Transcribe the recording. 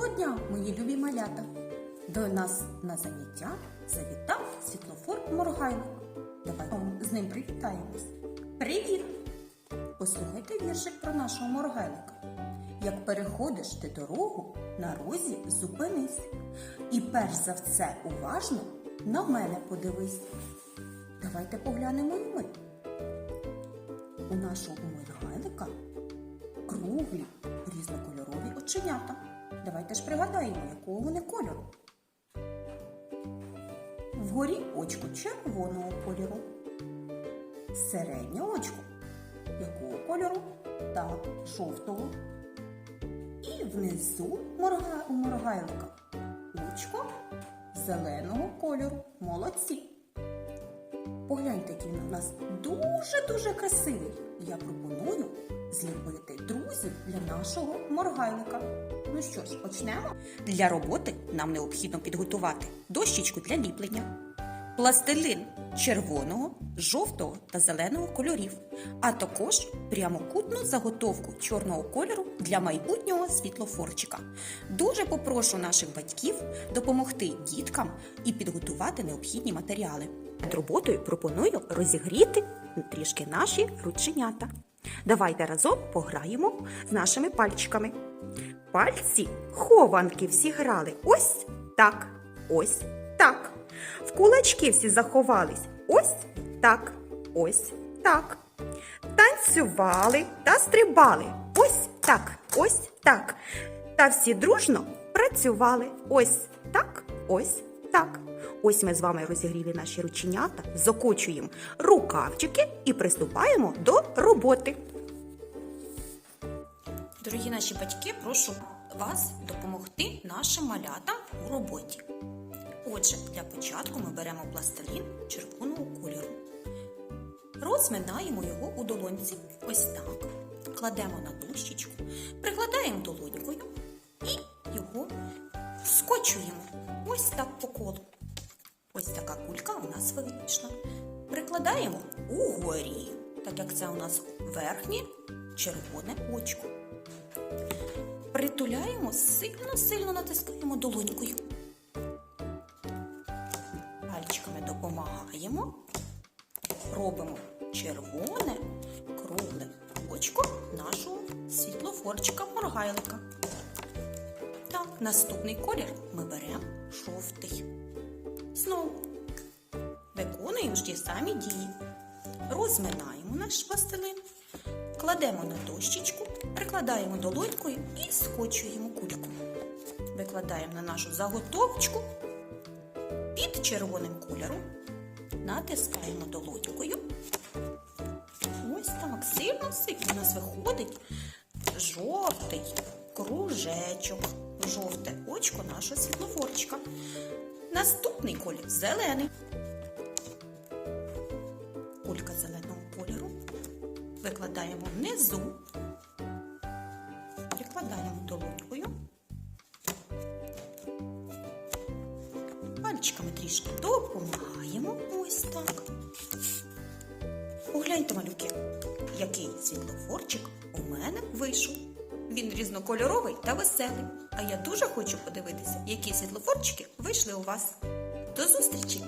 Доброго дня, мої любі малята! До нас на заняття завітав світлофор Моргайлик. Давайте з ним привітаємось. Привіт! Послухайте віршик про нашого Моргайлика. Як переходиш ти дорогу, на розі зупинись. І перш за все уважно на мене подивись. Давайте поглянемо і ми. У нашого Моргайлика круглі різнокольорові оченята. Давайте ж пригадаємо, якого вони кольору. Вгорі очко червоного кольору. Середнє очко якого кольору? Так, жовтого. І внизу морга... очко зеленого кольору. Молодці. Погляньте, який у нас дуже-дуже красивий. Я пропоную зліпити друзів для нашого моргайника. Ну що ж, почнемо? Для роботи нам необхідно підготувати дощечку для ліплення, пластилин червоного, жовтого та зеленого кольорів, а також прямокутну заготовку чорного кольору для майбутнього світлофорчика. Дуже попрошу наших батьків допомогти діткам і підготувати необхідні матеріали. Перед роботою пропоную розігріти трішки наші рученята. Давайте разом пограємо з нашими пальчиками. Пальці хованки всі грали. Ось так, ось. В кулачки всі заховались. Ось так, ось так. Танцювали та стрибали. Ось так, ось так. Та всі дружно працювали. Ось так, ось так. Ось ми з вами розігріли наші рученята, закочуємо рукавчики і приступаємо до роботи. Дорогі наші батьки, прошу вас допомогти нашим малятам у роботі. Отже, для початку ми беремо пластилін червоного кольору. Розминаємо його у долонці. Ось так. Кладемо на дощечку, прикладаємо долонькою і його скочуємо. Ось так по колу. Ось така кулька у нас вийшла. Прикладаємо угорі, так як це у нас верхнє червоне очко. Притуляємо сильно-сильно натискаємо долонькою. Допомагаємо. Робимо червоне кругле очко нашого світлофорчика моргайлика. Так, наступний колір ми беремо жовтий. Знову виконуємо ж ті самі дії. Розминаємо наш пластилин, кладемо на дощечку, прикладаємо долонькою і скочуємо кульку. Викладаємо на нашу заготовочку червоним кольором, натискаємо долонькою. Ось так сильно-сильно у нас виходить жовтий кружечок, жовте очко нашого світлофорчика. Наступний колір зелений. Кулька зеленого кольору. Викладаємо внизу. Прикладаємо долонькою. Пальчиками трішки допомагаємо. Ось так. Погляньте, малюки, який світлофорчик у мене вийшов. Він різнокольоровий та веселий. А я дуже хочу подивитися, які світлофорчики вийшли у вас. До зустрічі!